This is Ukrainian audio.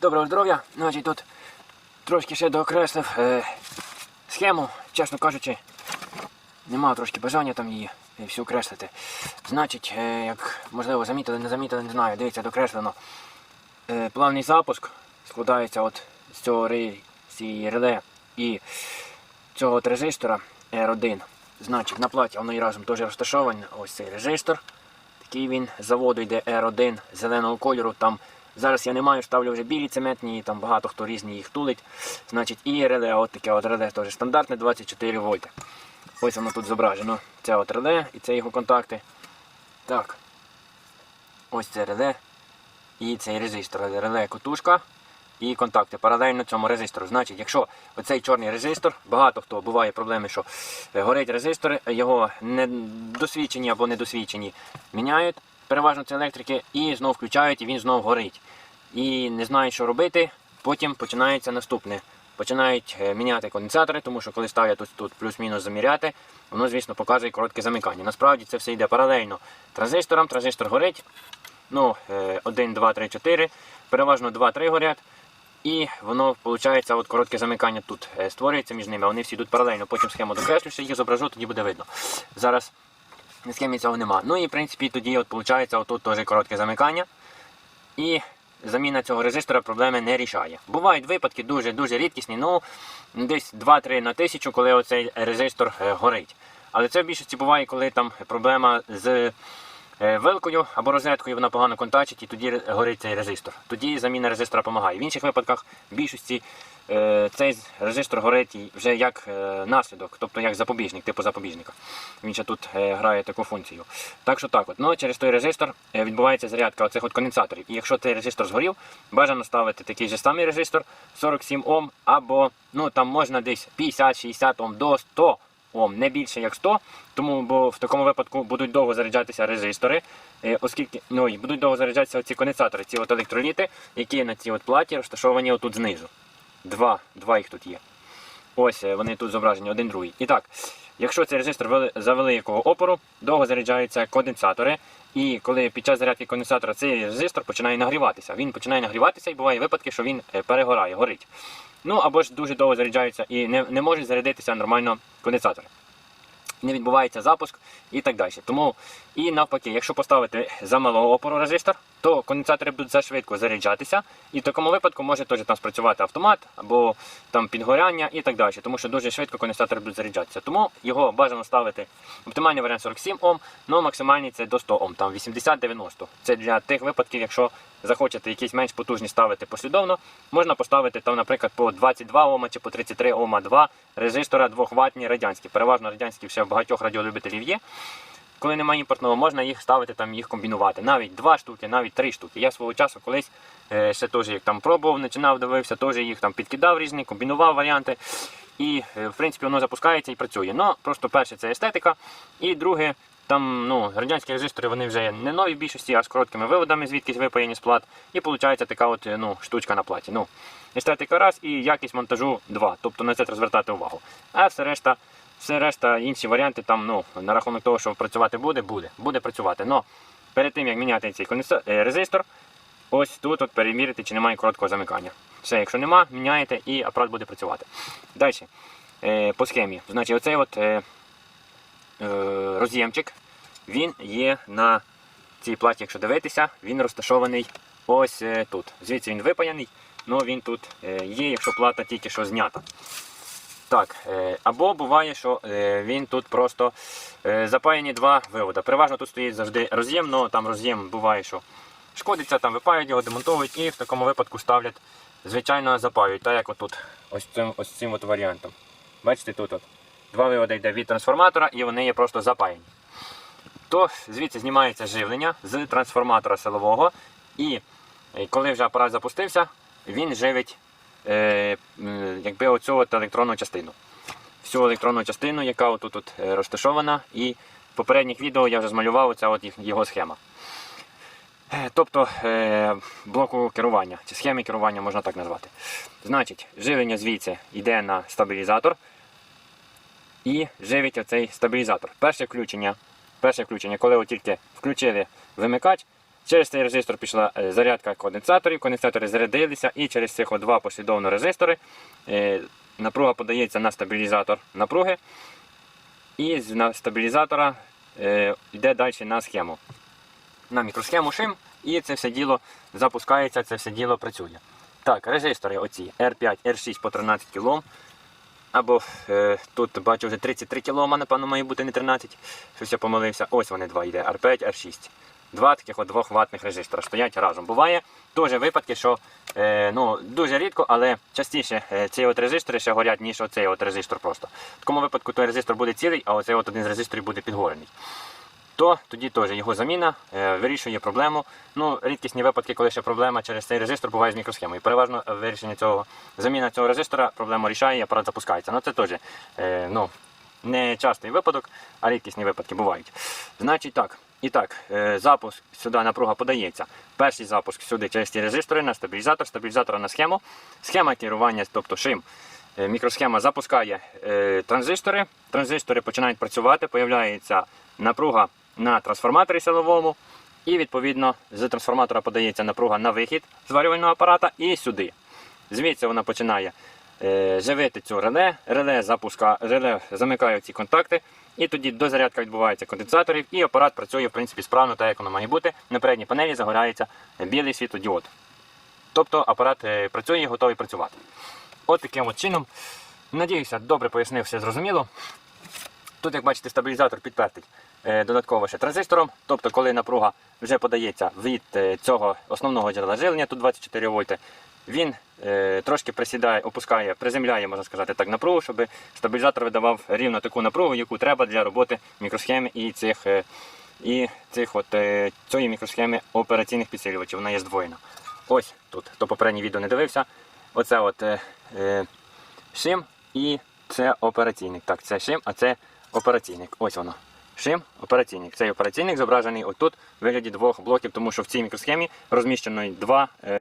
Доброго здоров'я. Значить, тут трошки ще доокреслив е, схему, чесно кажучи, нема трошки бажання там її всю креслити. Значить, е, як можливо замітили, не замітили, не знаю, дивіться, докреслено. Е, плавний запуск складається от з цього цієї реле і цього резистора R1. Значить, на платі воно і разом теж розташований. Ось цей резистор. Такий він заводу йде R1 зеленого кольору. Там зараз я не маю, ставлю вже білі цементні, там багато хто різні їх тулить. Значить, і реле, от таке от реле теж стандартне 24 вольти. Ось воно тут зображено. Це от реле і це його контакти. Так. Ось це реле. І цей резистор. Реле котушка і контакти паралельно цьому резистору. Значить, якщо оцей чорний резистор, багато хто буває проблеми, що е, горить резистори, його недосвідчені або недосвідчені міняють, переважно це електрики, і знов включають, і він знов горить. І не знають, що робити. Потім починається наступне. Починають е, міняти конденсатори, тому що коли ставлять тут, тут плюс-мінус заміряти, воно, звісно, показує коротке замикання. Насправді це все йде паралельно транзисторам. Транзистор горить. Ну, 1, 2, 3, 4. Переважно 2-3 горять. І воно виходить, от коротке замикання тут е, створюється між ними, вони всі йдуть паралельно. Потім схему докреслю, ще їх зображу, тоді буде видно. Зараз на ким цього нема. Ну і в принципі тоді от виходить отут теж коротке замикання. І заміна цього резистора проблеми не рішає. Бувають випадки дуже-дуже рідкісні, ну десь 2-3 на тисячу, коли оцей резистор е, горить. Але це в більшості буває, коли там проблема з вилкою або розеткою, вона погано контачить і тоді горить цей резистор. Тоді заміна резистора допомагає. В інших випадках в більшості е, цей резистор горить вже як е, наслідок, тобто як запобіжник, типу запобіжника. Він ще тут е, грає таку функцію. Так що так от. Ну, через той резистор е, відбувається зарядка оцих от конденсаторів. І якщо цей резистор згорів, бажано ставити такий же самий резистор 47 Ом, або ну там можна десь 50-60 Ом до 100 Ом, не більше як 100, тому бо в такому випадку будуть довго заряджатися резистори, е, оскільки ну, будуть довго заряджатися ці конденсатори, ці от електроліти, які на цій от платі розташовані отут знизу. Два, два їх тут є. Ось е, вони тут зображені, один другий. І так, якщо цей резистор за великого опору, довго заряджаються конденсатори. І коли під час зарядки конденсатора цей резистор починає нагріватися. Він починає нагріватися і буває випадки, що він е, перегорає, горить. Ну або ж дуже довго заряджаються і не, не можуть зарядитися нормально конденсатори. Не відбувається запуск і так далі. Тому і навпаки, якщо поставити за малого опору резистор, то конденсатори будуть зашвидко заряджатися, і в такому випадку може теж там спрацювати автомат або там підгоряння і так далі, тому що дуже швидко конденсатори будуть заряджатися. Тому його бажано ставити оптимальний варіант 47 Ом, але максимальний це до 100 Ом, там 80-90. Це для тих випадків, якщо захочете якісь менш потужні ставити послідовно, можна поставити там, наприклад, по 22 Ома чи по 33 Ома 2 резистора 2 ватні радянські. Переважно радянські ще в багатьох радіолюбителів є. Коли немає імпортного, можна їх ставити, там їх комбінувати. Навіть два штуки, навіть три штуки. Я свого часу колись е, ще теж їх там пробував, починав, дивився, теж їх там підкидав різні, комбінував варіанти. І е, в принципі воно запускається і працює. Ну, просто перше це естетика, і друге, там ну, радянські резистори вони вже не нові в більшості, а з короткими виводами, звідкись випаяні з плат. І виходить така от е, ну, штучка на платі. Ну, естетика раз і якість монтажу два. Тобто на це треба звертати увагу. А все решта. Все решта, інші варіанти там, ну, на рахунок того, що працювати буде, буде, буде працювати. Но перед тим, як міняти цей е, резистор, ось тут от перевірити, чи немає короткого замикання. Все, якщо нема, міняєте і апарат буде працювати. Далі, е, по схемі. Значить, оцей от роз'ємчик, він є на цій платі, якщо дивитися, він розташований ось е, тут. Звідси він випаяний, але він тут е, є, якщо плата тільки що знята. Так, е, або буває, що е, він тут просто е, запаяні два виводи. Переважно тут стоїть завжди роз'єм, але там роз'єм буває, що шкодиться, там випають його, демонтують і в такому випадку ставлять, звичайно, запаюють, так як отут, ось цим, ось цим от варіантом. Бачите, тут от два виводи йде від трансформатора і вони є просто запаяні. То звідси знімається живлення з трансформатора силового, і е, коли вже апарат запустився, він живить е, якби оцю от електронну частину. Всю електронну частину, яка отут от е, розташована, і в попередніх відео я вже змалював оця от його схема. Е, Тобто е, блоку керування, чи схеми керування можна так назвати. Значить, живлення звідси йде на стабілізатор і живить оцей стабілізатор. Перше включення, перше включення, коли от тільки включили вимикач, Через цей резистор пішла е, зарядка конденсаторів, конденсатори зарядилися, і через цих два послідовно резистори е, напруга подається на стабілізатор напруги, і з стабілізатора е, йде далі на схему. На мікросхему шим, і це все діло запускається, це все діло працює. Так, резистори оці R5, R6 по 13 кОм. Або е, тут бачу вже 33 кОм, напевно, має бути не 13. Щось я помилився. Ось вони два йде, R5, R6. Два таких от 2 ватних резистора стоять разом. Буває теж випадки, що е, ну, дуже рідко, але частіше е, ці от резистори ще горять, ніж оцей от резистор просто. В такому випадку той резистор буде цілий, а оцей от один з резисторів буде підгорений то тоді теж його заміна е, вирішує проблему. Ну, рідкісні випадки, коли ще проблема через цей резистор буває з мікросхемою. Переважно е, вирішення цього заміна цього резистора проблему рішає і апарат запускається. Ну це теж е, ну, не частий випадок, а рідкісні випадки бувають. Значить так. І так, запуск сюди напруга подається. Перший запуск сюди через ті резистори на стабілізатор, стабілізатора на схему. Схема керування, тобто шим. Мікросхема запускає транзистори. Транзистори починають працювати, появляється напруга на трансформаторі силовому, і відповідно з трансформатора подається напруга на вихід зварювального апарата і сюди. Звідси вона починає е, живити цю реле, реле, запуска, реле замикає ці контакти, і тоді дозарядка відбувається конденсаторів, і апарат працює в принципі справно, так як воно має бути. На передній панелі загорається білий світлодіод. Тобто апарат е, працює і готовий працювати. От таким от чином. Надіюся, добре пояснив, все зрозуміло. Тут, як бачите, стабілізатор підпертий е, додатково ще транзистором. Тобто, коли напруга вже подається від е, цього основного джерела жилення, тут 24 вольти, він е, трошки присідає, опускає, приземляє, можна сказати так, напругу, щоб стабілізатор видавав рівно таку напругу, яку треба для роботи мікросхеми і цих, і цих от, цієї мікросхеми операційних підсилювачів. Вона є здвоєна. Ось тут, хто попереднє відео не дивився. Оце от е, шим і це операційник. Так, це шим, а це операційник. Ось воно. Шим, операційник. Цей операційник зображений отут в вигляді двох блоків, тому що в цій мікросхемі розміщено два е,